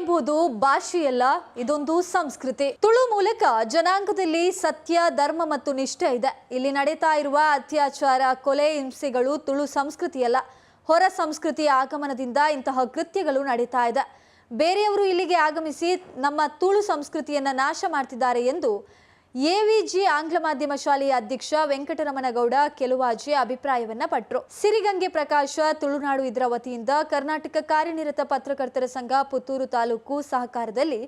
ಎಂಬುದು ಭಾಷೆಯಲ್ಲ, ಇದೊಂದು ಸಂಸ್ಕೃತಿ. ತುಳು ಮೂಲಕ ಜನಾಂಗದಲ್ಲಿ ಸತ್ಯ, ಧರ್ಮ ಮತ್ತು ನಿಷ್ಠೆ ಇದೆ. ಇಲ್ಲಿ ನಡೀತಾ ಇರುವ ಅತ್ಯಾಚಾರ, ಕೊಲೆ, ಹಿಂಸೆಗಳು ತುಳು ಸಂಸ್ಕೃತಿಯಲ್ಲ. ಹೊರ ಸಂಸ್ಕೃತಿಯ ಆಗಮನದಿಂದ ಇಂತಹ ಕೃತ್ಯಗಳು ನಡೀತಾ ಇದೆ. ಬೇರೆಯವರು ಇಲ್ಲಿಗೆ ಆಗಮಿಸಿ ನಮ್ಮ ತುಳು ಸಂಸ್ಕೃತಿಯನ್ನ ನಾಶ ಮಾಡ್ತಿದ್ದಾರೆ ಎಂದು ಎವಿಜಿ ಆಂಗ್ಲ ಮಾಧ್ಯಮ ಶಾಲೆಯ ಅಧ್ಯಕ್ಷ ವೆಂಕಟರಮಣಗೌಡ ಕೆಲವಾಜಿ ಅಭಿಪ್ರಾಯವನ್ನ ಪಟ್ರು. ಸಿರಿಗಂಗೆ ಪ್ರಕಾಶ, ತುಳುನಾಡು ಇದರ ವತಿಯಿಂದ ಕರ್ನಾಟಕ ಕಾರ್ಯನಿರತ ಪತ್ರಕರ್ತರ ಸಂಘ ಪುತ್ತೂರು ತಾಲೂಕು ಸಹಕಾರದಲ್ಲಿ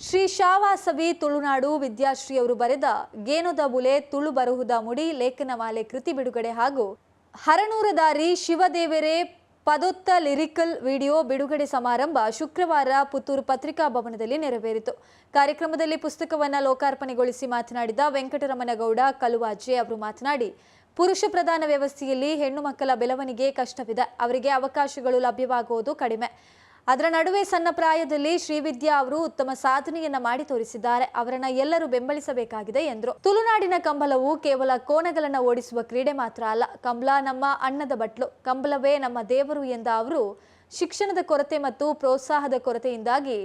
ಶ್ರೀ ಶಾವಾಸವಿ ತುಳುನಾಡು ವಿದ್ಯಾಶ್ರೀ ಅವರು ಬರೆದ ಗೇನುದ ಬುಲೆ, ತುಳು ಬರುಹುದ ಮುಡಿ ಲೇಖನಮಾಲೆ ಕೃತಿ ಬಿಡುಗಡೆ ಹಾಗೂ ಹರನೂರದಾರಿ ಶಿವದೇವರೇ ಪದೊತ್ತ ಲಿರಿಕಲ್ ವಿಡಿಯೋ ಬಿಡುಗಡೆ ಸಮಾರಂಭ ಶುಕ್ರವಾರ ಪುತ್ತೂರು ಪತ್ರಿಕಾ ಭವನದಲ್ಲಿ ನೆರವೇರಿತು. ಕಾರ್ಯಕ್ರಮದಲ್ಲಿ ಪುಸ್ತಕವನ್ನು ಲೋಕಾರ್ಪಣೆಗೊಳಿಸಿ ಮಾತನಾಡಿದ ವೆಂಕಟರಮಣಗೌಡ, ಕಲುವಾಜೆ ಅವರು ಮಾತನಾಡಿ, ಪುರುಷ ಪ್ರಧಾನ ವ್ಯವಸ್ಥೆಯಲ್ಲಿ ಹೆಣ್ಣು ಮಕ್ಕಳ ಬೆಳವಣಿಗೆ ಕಷ್ಟವಿದೆ. ಅವರಿಗೆ ಅವಕಾಶಗಳು ಲಭ್ಯವಾಗುವುದು ಕಡಿಮೆ. ಅದರ ನಡುವೆ ಸಣ್ಣ ಪ್ರಾಯದಲ್ಲಿ ಶ್ರೀವಿದ್ಯಾ ಅವರು ಉತ್ತಮ ಸಾಧನೆಯನ್ನ ಮಾಡಿ ತೋರಿಸಿದ್ದಾರೆ. ಅವರನ್ನ ಎಲ್ಲರೂ ಬೆಂಬಲಿಸಬೇಕಾಗಿದೆ ಎಂದರು. ತುಳುನಾಡಿನ ಕಂಬಲವು ಕೇವಲ ಕೋಣಗಳನ್ನು ಓಡಿಸುವ ಕ್ರೀಡೆ ಮಾತ್ರ ಅಲ್ಲ ಕಂಬಳ ನಮ್ಮ ಅಣ್ಣದ ಬಟ್ಲು, ಕಂಬಲವೇ ನಮ್ಮ ದೇವರು ಎಂದ ಅವರು, ಶಿಕ್ಷಣದ ಕೊರತೆ ಮತ್ತು ಪ್ರೋತ್ಸಾಹದ ಕೊರತೆಯಿಂದಾಗಿ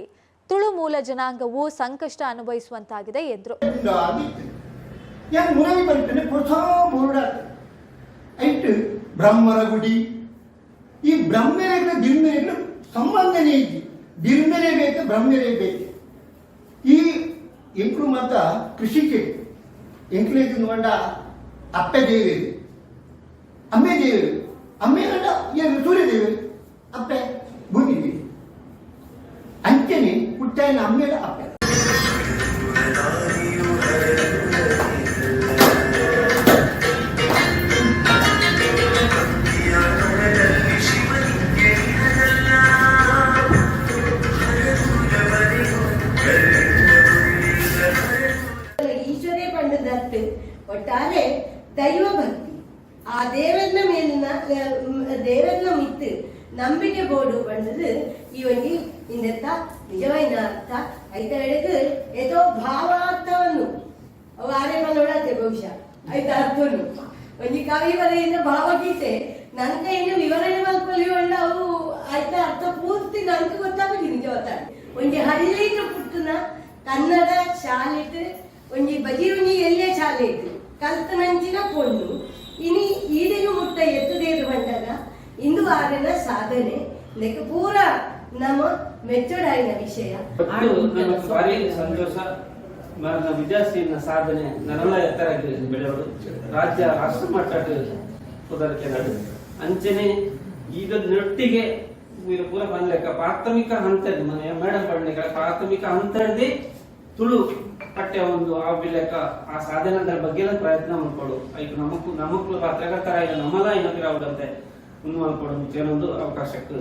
ತುಳು ಮೂಲ ಜನಾಂಗವು ಸಂಕಷ್ಟ ಅನುಭವಿಸುವಂತಾಗಿದೆ ಎಂದರು. ಐಟ್ ಬ್ರಹ್ಮರ ಗುಡಿ ಈ ಬ್ರಹ್ಮರೇಗ ದಿರ್ಮೆರೆಗ ಸಂಬಂಧನೇ ಇದ್ದು ದಿರ್ಮೆರೆ ಬೇಕು ಬ್ರಹ್ಮರೇ ಬೇಕು ಈ ಎಂಕ್ರು ಮಾತ ಕೃಷಿಕೆ ಎಂಕ್ಲೇಜ್ ನೋಡ ಅಪ್ಪೆ ದೇವರು ಅಮ್ಮೆ ದೇವರು ಅಮ್ಮೆ ಗಂಡ ಏನು ಸೂರ್ಯ ದೇವರು ಅಪ್ಪೆ ಭೂಮಿ ದೇವಿ ಅಂಚನೆ ಹುಟ್ಟಾಯಿನ ಅಮ್ಮೆದ ಅಪ್ಪೆ ಪಂಡದತ್ತು ಒಟ್ಟಾರೆ ದೈವ ಭಕ್ತಿ. ಆ ದೇವರನ ಮೇಲಿನ ದೇವರನ ಮಿತ್ತು ನಂಬಿಕೆ ಬೋಡು ಪಂಡದು ಇವನಿ ಇಂದೆತ್ತ ನಿಜವೈನ ಅರ್ಥ ಐತ ಹೇಳಿದು ಏತೋ ಭಾವಾರ್ಥವನ್ನು. ಆರೆ ನೋಡತ್ತೆ ಬಹುಶಃ. ಐತ ಅರ್ಥನು ಒಂದು ಕವಿ ಬರೆಯಿಂದ ಭಾವಗೀತೆ. ನನ್ನ ಇನ್ನು ವಿವರಣೆ ಉಂಡ ಅವು ಆಯ್ತ ಅರ್ಥ ಪೂರ್ತಿ ನನಗೆ ಗೊತ್ತಾಗಿ ನಿಜ ಒಂದು ಹಳ್ಳಿನ ಪುಟ್ಟನ ಕನ್ನಡ ಶಾಲೆಟ್ ಒಂಜಿ ಬಜಿ ಒಂಜಿ ಎಲ್ಲೇ ಇತ್ತು ಕಲ್ತ ನಂಚಿನ ಕೊಂಡು ಇನಿ ಈಡಿನ ಮುಟ್ಟ ಎತ್ತುದೇರು ಬಂದಾಗ ಇಂದು ಆರಿನ ಸಾಧನೆ. ಲೆಕ್ಕ ಪೂರ ನಮ್ಮ ಮೆಚ್ಚುಡಾಯಿನ ವಿಷಯ. ಒಟ್ಟು ನನಗೆ ಭಾರಿ ಸಂತೋಷ ವಿದ್ಯಾರ್ಥಿನ ಸಾಧನೆ ನನ್ನೆಲ್ಲ ಎತ್ತರ ರಾಜ್ಯ ರಾಷ್ಟ್ರ ಮಟ್ಟ ಪದಕ್ಕೆ ಅಂಚನೆ ಈಗ ನೊಟ್ಟಿಗೆ మీరు ಪೂರ ಬಂದ್ಲೆಕ್ಕ. ಪ್ರಾಥಮಿಕ ಹಂತದ ಮನೆಯ ಮೇಡಮ್ ಪಡ್ಲಿಕ್ಕೆ ಪ್ರಾಥಮಿಕ ಹಂತದಲ್ಲಿ ತುಳು ಪಠ್ಯ ಒಂದು ಆ ವಿಲೇಕ ಆ ಸಾಧನದ ಬಗ್ಗೆ ಪ್ರಯತ್ನ ಮಾಡ್ಕೊಡು ಈಗ ನಮಕ್ ನಮಕ್ ಪತ್ರಕರ್ತರ ಈಗ ನಮ್ಮಲ್ಲ ಏನಕ್ಕೆ ಆಗುದಂತೆ ಮುಂದೆ ಮಾಡ್ಕೊಡು ಏನೊಂದು ಅವಕಾಶಕ್ಕೆ